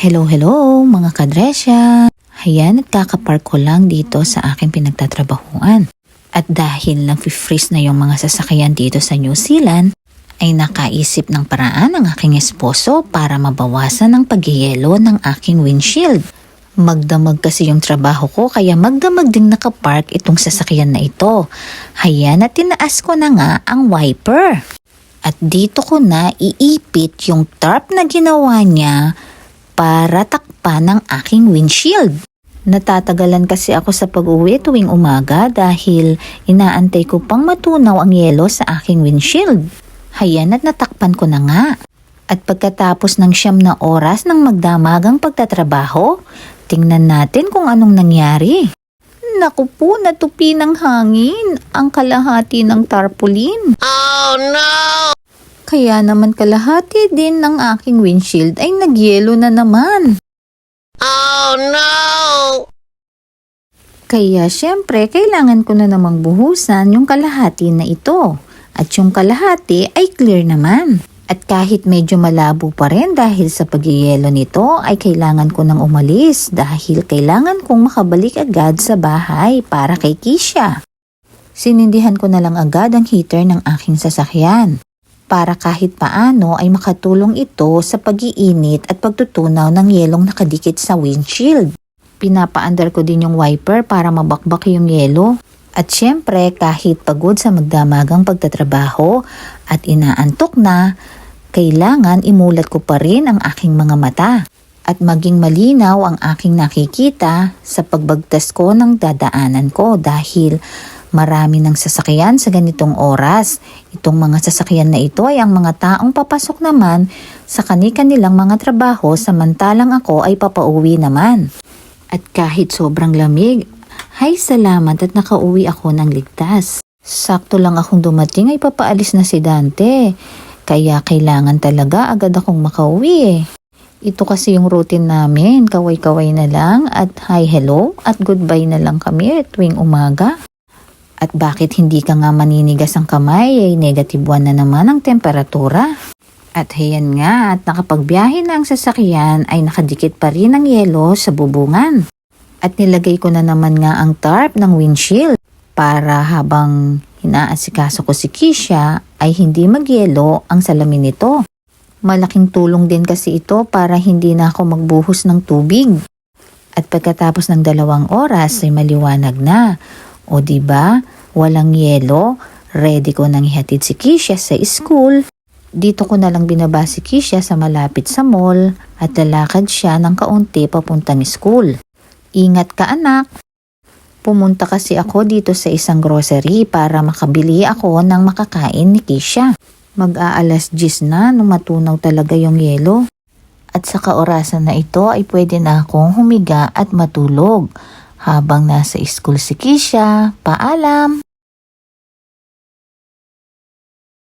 Hello, hello mga kadresya! Ayan, nagkakapark ko lang dito sa aking pinagtatrabahuan. At dahil nag-freeze na yung mga sasakyan dito sa New Zealand, ay nakaisip ng paraan ang aking esposo para mabawasan ang pagyelo ng aking windshield. Magdamag kasi yung trabaho ko kaya magdamag ding nakapark itong sasakyan na ito. Hayan at tinaas ko na nga ang wiper. At dito ko na iipit yung tarp na ginawa niya para takpan ang aking windshield. Natatagalan kasi ako sa pag-uwi tuwing umaga dahil inaantay ko pang matunaw ang yelo sa aking windshield. Hayan at natakpan ko na nga. At pagkatapos ng siyam na oras ng magdamagang pagtatrabaho, tingnan natin kung anong nangyari. Naku po, natupi ng hangin ang kalahati ng tarpaulin. Kaya naman kalahati din ng aking windshield ay nagyelo na naman. Kaya syempre, kailangan ko na namang buhusan yung kalahati na ito. At yung kalahati ay clear naman. At kahit medyo malabo pa rin dahil sa pagyayelo nito ay kailangan ko nang umalis dahil kailangan kong makabalik agad sa bahay para kay Kisha. Sinindihan ko na lang agad ang heater ng aking sasakyan para kahit paano ay makatulong ito sa pag-iinit at pagtutunaw ng yelong nakadikit sa windshield. Pinapaandar ko din yung wiper para mabakbak yung yelo. At syempre kahit pagod sa magdamagang pagtatrabaho at inaantok na, kailangan imulat ko pa rin ang aking mga mata at maging malinaw ang aking nakikita sa pagbagtas ko ng dadaanan ko dahil marami ng sasakyan sa ganitong oras. Itong mga sasakyan na ito ay ang mga taong papasok naman sa kani-kanilang mga trabaho samantalang ako ay papauwi naman. At kahit sobrang lamig, hay salamat at nakauwi ako ng ligtas. Sakto lang akong dumating ay papaalis na si Dante. Kaya kailangan talaga agad akong makauwi eh. Ito kasi yung routine namin, kaway-kaway na lang at hi hello at goodbye na lang kami tuwing umaga. At bakit hindi ka nga maninigas ang kamay ay negative 1 na naman ang temperatura. At hayan nga at nakapagbiyahe na ang sasakyan ay nakadikit pa rin ang yelo sa bubungan. At nilagay ko na naman nga ang tarp ng windshield para habang inaasikaso ko si Kisha ay hindi magyelo ang salamin nito. Malaking tulong din kasi ito para hindi na ako magbuhos ng tubig. At pagkatapos ng dalawang oras ay maliwanag na. O di ba? Walang yelo. Ready ko nang ihatid si Kisha sa school. Dito ko na lang binaba si Kisha sa malapit sa mall at lalakad siya ng kaunti papuntang school. Ingat ka anak! Pumunta kasi ako dito sa isang grocery para makabili ako ng makakain ni Kisha. Mag-aalas 10 na nung matunaw talaga yung yelo. At sa kaorasan na ito ay pwede na akong humiga at matulog. Habang nasa school si Kisha, paalam!